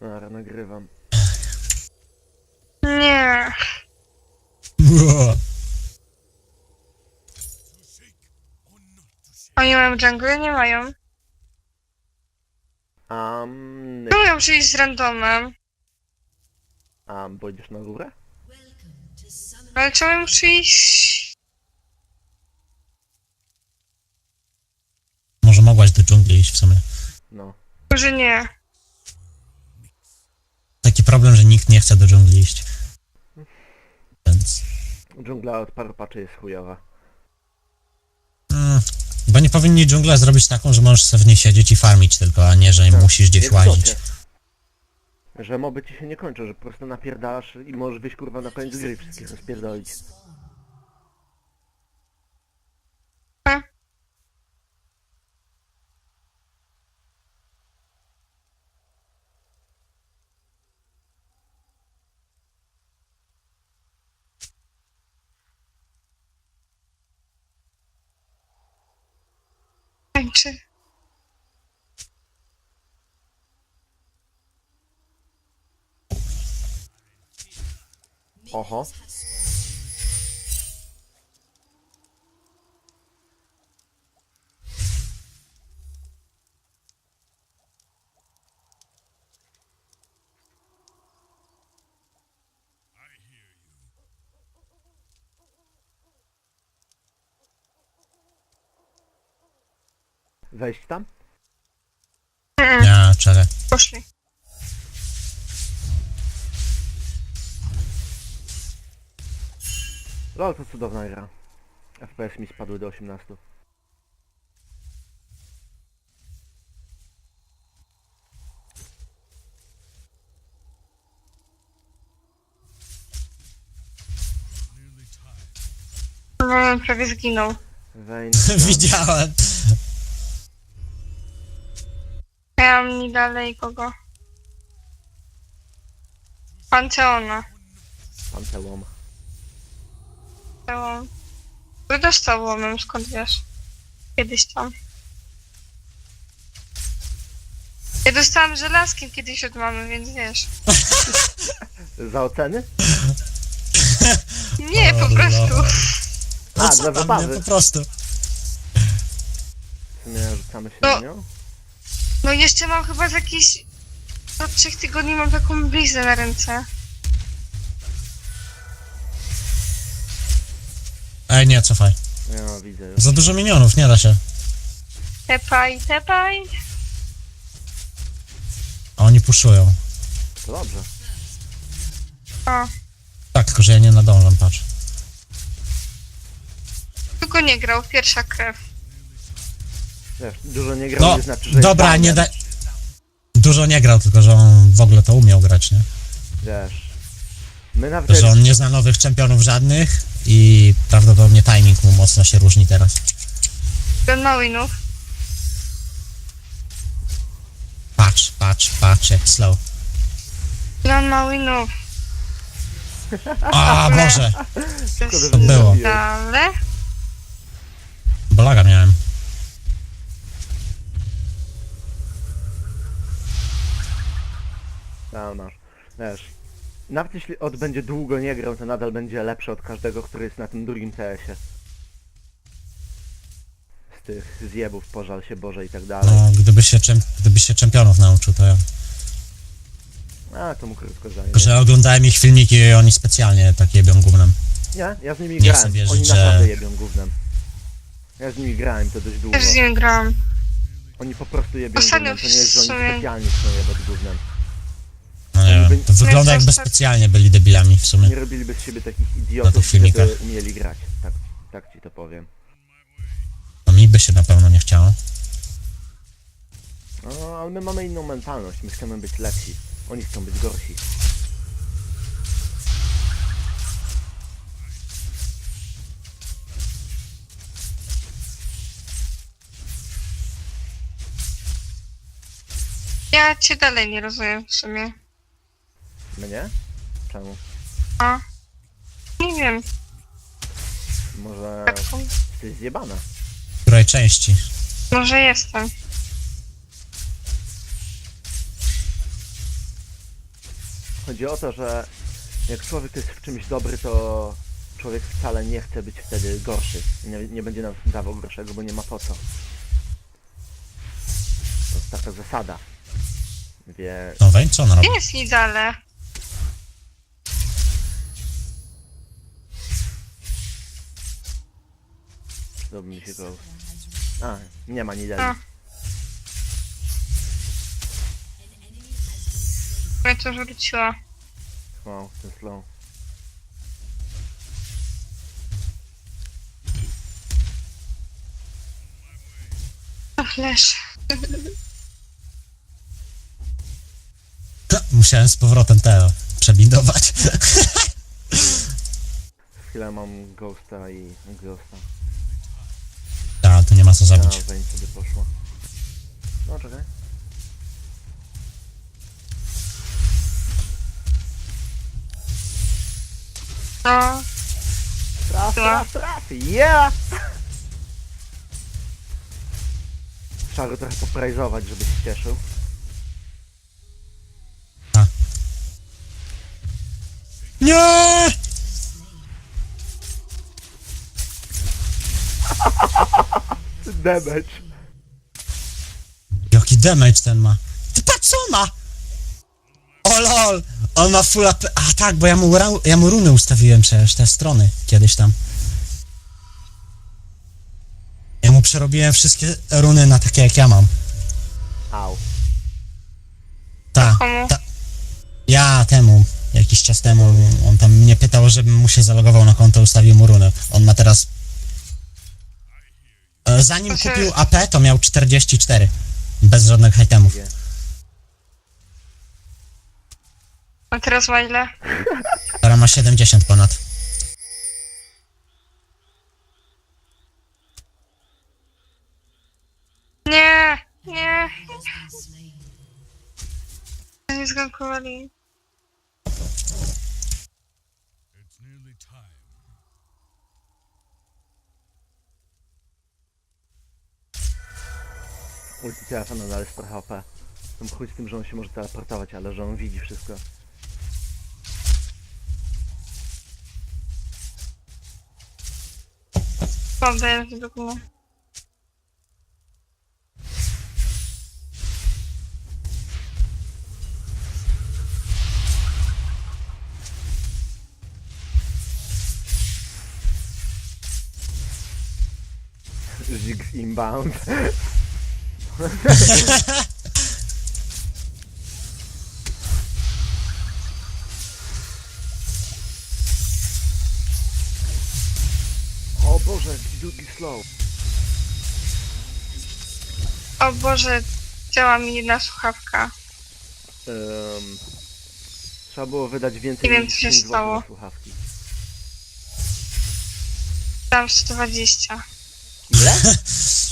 Dobra, nagrywam. Nie. Oni mają jungle? Nie mają. Um, ja muszę iść z randomem? um, pójdziesz na górę? Ale czemu muszę iść... Może mogłaś do dżungli iść w sumie. No. Może nie. Problem, że nikt nie chce do dżungli iść. Więc... Dżungla od paru paczy jest chujowa. Mm, bo nie powinni dżunglę zrobić taką, że możesz sobie w niej siedzieć i farmić tylko, a nie, że Tak. musisz gdzieś łazić. Że moby ci się nie kończą, że po prostu napierdalasz i możesz wyjść kurwa na koniec gry wszystkich rozpierdolić. için. Aha. Wejść tam? Nie, czekaj. Poszli. Lol, to cudowna gra. FPS mi spadły do 18. Moment prawie zginął. Wejń. Widziałem. Ja mam nie dalej kogo. Panteona. Pantełom. Panteon. Kto dostał łomem, skąd wiesz? Kiedyś tam. Ja dostałam żelazkiem kiedyś od mamy, więc wiesz. Za oceny? Nie, po prostu. Lord. A, No co dla tam, zabawy. nie, po prostu. W sumie rzucamy się No. na nią? No jeszcze mam chyba z jakichś... Od trzech tygodni mam taką bliznę na ręce. Ej, nie, cofaj. Ja widzę już. Za dużo minionów, nie da się. Tepaj, tepaj. A oni puszują. To dobrze. O, Tak, tylko że ja nie nadążam, patrz. tylko nie grał, pierwsza krew. Wiesz, dużo nie grał, No, nie znaczy, że dobra, jest nie da... Dużo nie grał, tylko że on w ogóle to umiał grać, nie? Wiesz. My nawet... Że on nie zna nowych czempionów żadnych i prawdopodobnie timing mu mocno się różni teraz. Ten ma winów. Patrz, patrz, patrz, jak slow. Ten ma winów. A Boże! To było. Ale... Bolaga miałem. Tam masz. Wiesz. Nawet jeśli od będzie długo nie grał, to nadal będzie lepszy od każdego, który jest na tym drugim CS-ie. Z tych zjebów, pożal się Boże i tak dalej. No, gdyby się, czem... gdyby się czempionów nauczył, to ja... A, to mu krótko zajmie. Tylko, że oglądałem ich filmiki i oni specjalnie tak jebią gównem. Nie, ja z nimi Nie grałem. wierzyć, Oni że- naprawdę jebią gównem. Ja z nimi grałem to dość długo. Też z nim grałam. Oni po prostu jebią Ostatnio gównem, to nie jest, że oni w sumie- specjalnie chcą jebać gównem. By- to wygląda jakby ostat- specjalnie byli debilami w sumie. Nie robiliby z siebie takich idiotów, tych filmikach. żeby umieli grać. Tak, tak ci to powiem. No mi by się na pewno nie chciało. No, ale my mamy inną mentalność. My chcemy być lepsi. Oni chcą być gorsi. Ja cię dalej nie rozumiem w sumie. Mnie? Czemu? A? Nie wiem. Może Taką... jesteś zjebana? W której części? Może jestem. Chodzi o to, że jak człowiek jest w czymś dobry, to człowiek wcale nie chce być wtedy gorszy. Nie, nie będzie nam dawał gorszego, bo nie ma po co. To jest taka zasada. Wie... No wejdź, co ona robi? Gdzie jest Nidale? Zrobi mi się go... A, nie ma A. Nidali. Ja to wróciła. Wow, ten slow. Ach, leż. Musiałem z powrotem te przebindować. Chwilę mam Ghosta i Ghosta. A, tu nie ma co A, zabić. Vayne sobie poszła. No, czekaj. No, Traf, traf, traf! Yeah! Trzeba go trochę poprajzować, żeby się cieszył. Nie! Damage. Jaki damage ten ma? Ty patrz co on ma! O lol! On ma full AP... A tak, bo ja mu, ra... ja mu runy ustawiłem przecież, te strony, kiedyś tam. Ja mu przerobiłem wszystkie runy na takie jak ja mam. Au. Ta, ta. Ja temu, jakiś czas temu, on tam mnie pytał, żebym mu się zalogował na konto, ustawił mu runę. On ma teraz... E, Zanim To się- kupił AP, to miał 44. Bez żadnych itemów. A teraz ma ile? Teraz ma 70 ponad. Nie, nie. Nie zgankowali. Ulti telefonu nadal jest trochę OP. Tam chuj z tym, że on się może teleportować, ale że on widzi wszystko. Mam. Ziggs inbound. o Boże, długi slow. O Boże, działa mi jedna słuchawka. Um, trzeba było wydać więcej Nie wiem, niż co się 5 złotych stało. na słuchawki. Dam 120. Ile?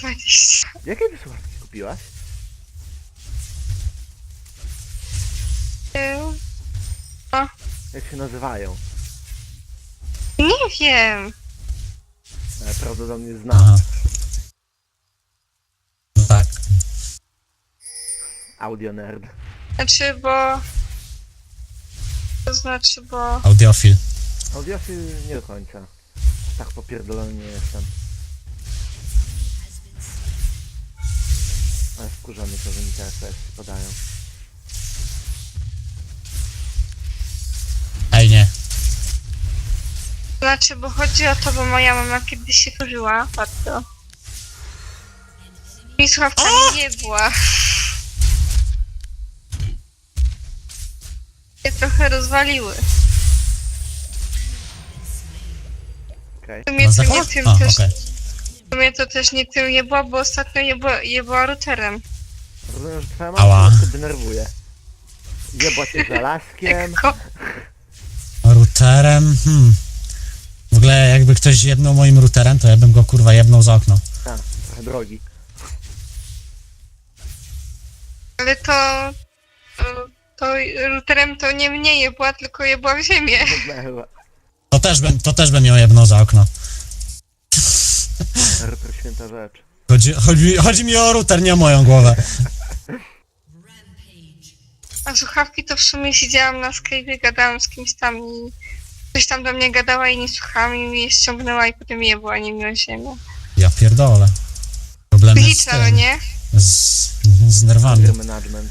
120. Jakie ty słuchawki kupiłaś? Ym, Jak się nazywają? Nie wiem. E, prawdopodobnie znam. Aha. No tak. Audio nerd. Znaczy, bo... To znaczy, bo... Audiofil. Audiofil nie do końca. Tak popierdolony nie jestem. Ale wkurzony to, te FPS spadają. Ej, nie. Znaczy, bo chodzi o to, bo moja mama kiedyś się korzyła bardzo. I słuchawkami nie była. Się trochę rozwaliły. Okej. To mnie Ma to nie zakład? A, też... okej. To mnie to też nie tym jebła, bo ostatnio jebła, jebła routerem. Rozumiem, że twoja Ała. mama się denerwuje. Jebła cię żelazkiem. Ko- Routerem, hmm. W ogóle jakby ktoś jebnął moim routerem, to ja bym go kurwa jebnął za okno. A, trochę drogi. Ale to... To, to routerem to nie mnie jebła, tylko jebła w ziemię. Chyba. To też bym, to też bym ją jebnął za okno. Router święta rzecz. Chodzi, chodzi, chodzi mi o router, nie o moją głowę. A słuchawki to w sumie siedziałam na Skype'ie, gadałam z kimś tam i ktoś tam do mnie gadała i nie słuchałam i mnie ściągnęła i potem je była nie miała ziemię. Ja pierdolę. Problemy z, Psychiczna, no tym, nie? z, z nerwami. Anger management.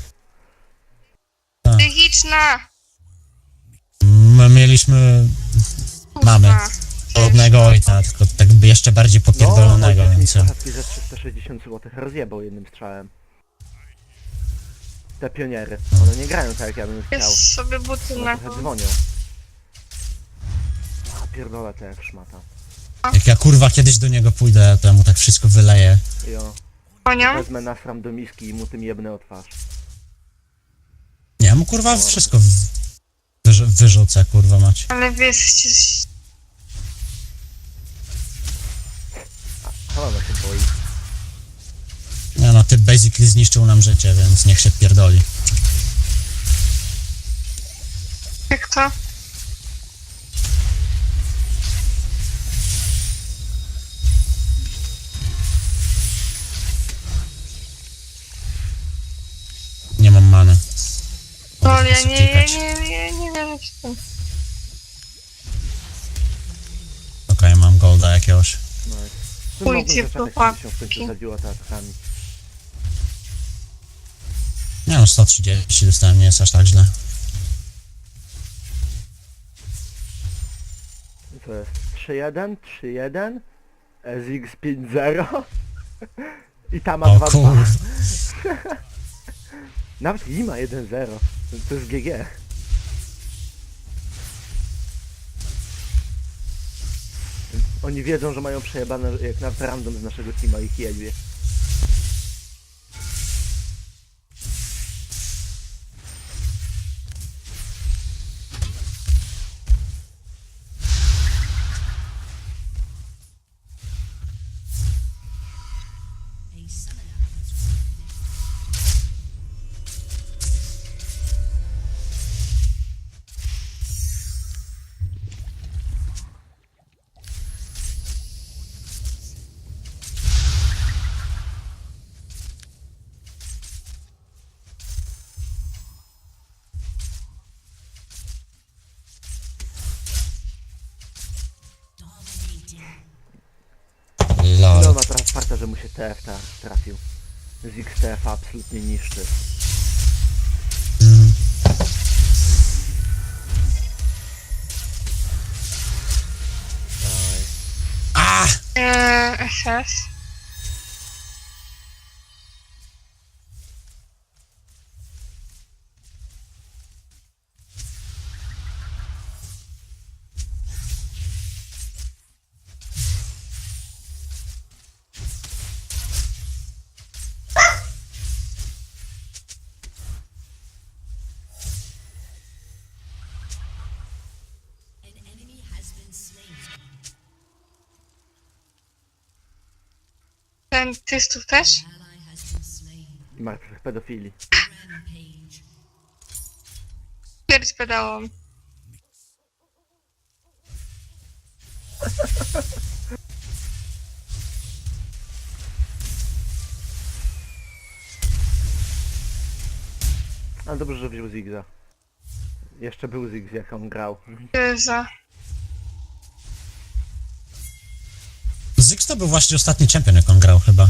Psychiczna! My mieliśmy. Mamy. Podobnego ojca, tylko tak jeszcze bardziej No, popierdolonego, mi więc... słuchawki za 360 zł rozjebał jednym strzałem. Te pioniery. One nie grają tak jak ja bym chciał. Jest sobie buty na One trochę dzwonią. A pierdolę to jak szmata. Jak ja kurwa kiedyś do niego pójdę, to ja mu tak wszystko wyleję. Jo. konią. Wezmę nasram do miski i mu tym jebnę o twarz. Nie, ja mu kurwa wszystko w, wyrzu- wyrzucę, kurwa mać. Ale wy się boi? Nie no, ty basically zniszczył nam życie, więc niech się pierdoli. Jak to? Nie mam many. No ale ja nie, ja nie, ja nie wierzę w tym. Okej, mam golda jakiegoś. No jest. Pójdźcie w żeby się w chłopaki. końcu zadziła te atakami. Nie no, 130 dostałem, nie jest aż tak źle. Co jest? 3-1, 3-1, SX 5-0 i ta ma O 2-2. kurwa. Nawet i ma 1-0. To- To jest GG. Oni wiedzą, że mają przejebane jak na random z naszego teama ich jebie. Mu się TF ta trafił. Z XTF absolutnie niszczy. Mm. Daj. A! Eee, SS. Dentystów też? I martwych pedofili. Pierdź pedałom. Ale dobrze, że wziął Zigza. Jeszcze był Ziggs jak on grał. Za. Zyx to był właśnie ostatni champion, jak on grał chyba.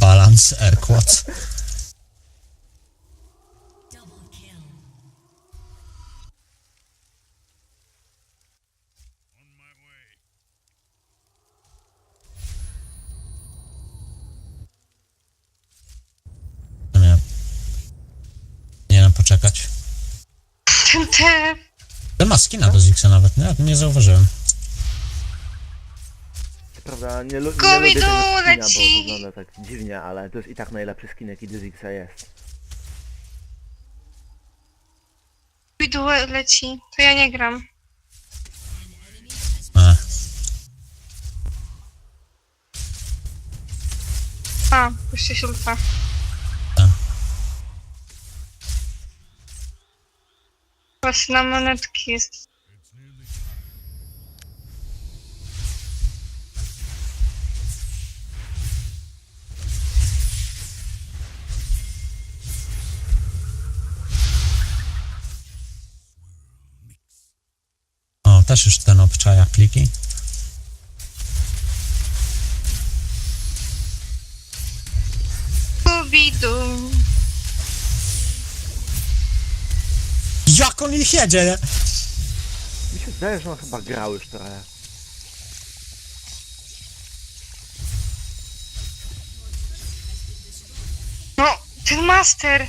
Balance air quad. TF. Ten ma skina do Zixa nawet, nie? Nie zauważyłem. Prawda nie, lu- nie Scooby-Doo lubię tego skina, leci! bo wygląda tak dziwnie, ale to jest i tak najlepszy skin jaki do Zigza jest. Widło leci. To ja nie gram. A. A, ulta. Tak. Właśnie na monetki jest. O, też już ten obczaja pliki. Jak on ich jedzie, nie? Mi się zdaje, że on chyba grał już trochę. No, ten master.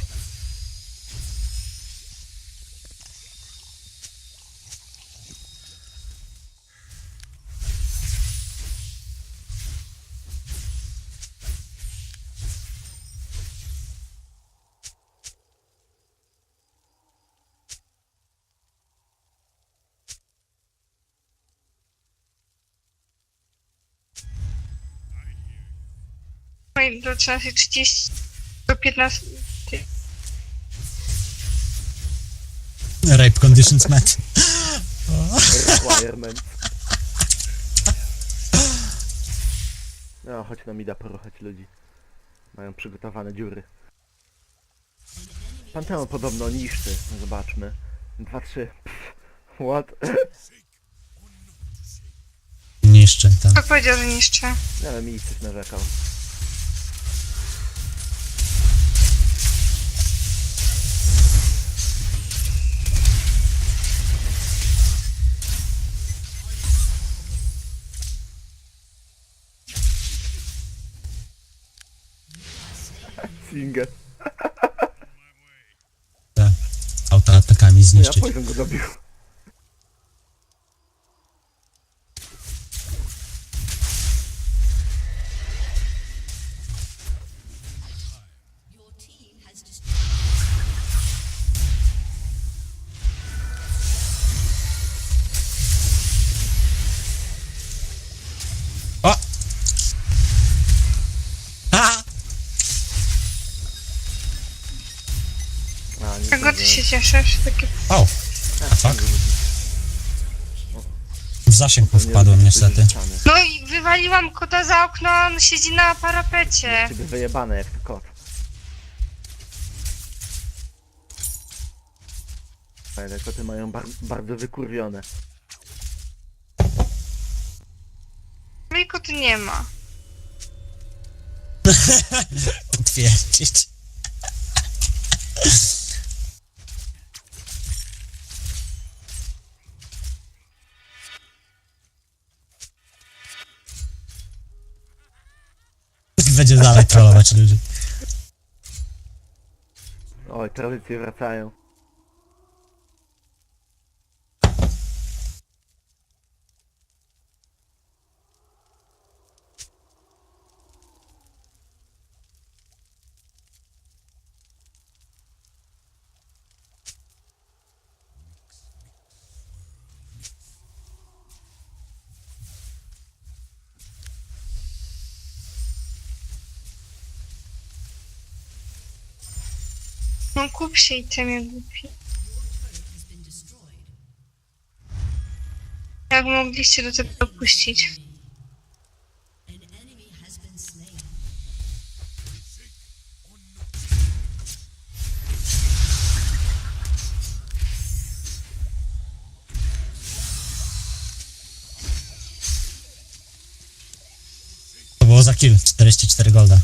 Do 13.30 do 15. Rape conditions met. Requirement. No, chodź na mida poruchać ludzi. Mają przygotowane dziury. Panteon podobno niszczy. Zobaczmy. Dwa, trzy. Pff, What? Niszczy ten. Kto powiedział, że niszczę? Nie wiem, mi coś narzekał. Singer. Te autoatakami No ja zniszczyć. go dobił. 26, takie... O! Fuck. W zasięg wpadłem niestety. No i wywaliłam kota za okno, a on siedzi na parapecie. Ciebie wyjebane jak kot. Fajne koty mają bar bardzo wykurwione. No i kotu nie ma. Potwierdzić. Będzie dalej trollować ludzi. Oj, tradycje wracają. No kup się i ty mnie głupi. Jak mogliście do tego dopuścić? To było za kill. 44 golda.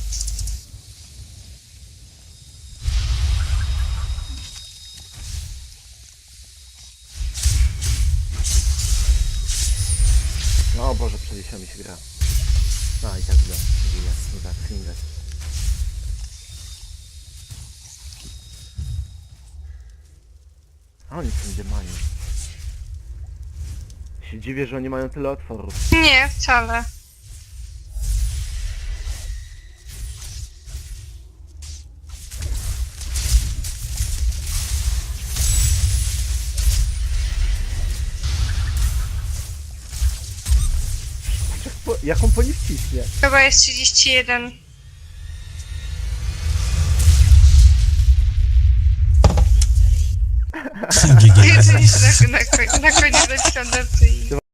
Dziwię, że oni mają tyle otworów. Nie, wcale. Jak on po nich ciśnie? Chyba jest 31. GG. Na, na, na koniec napisam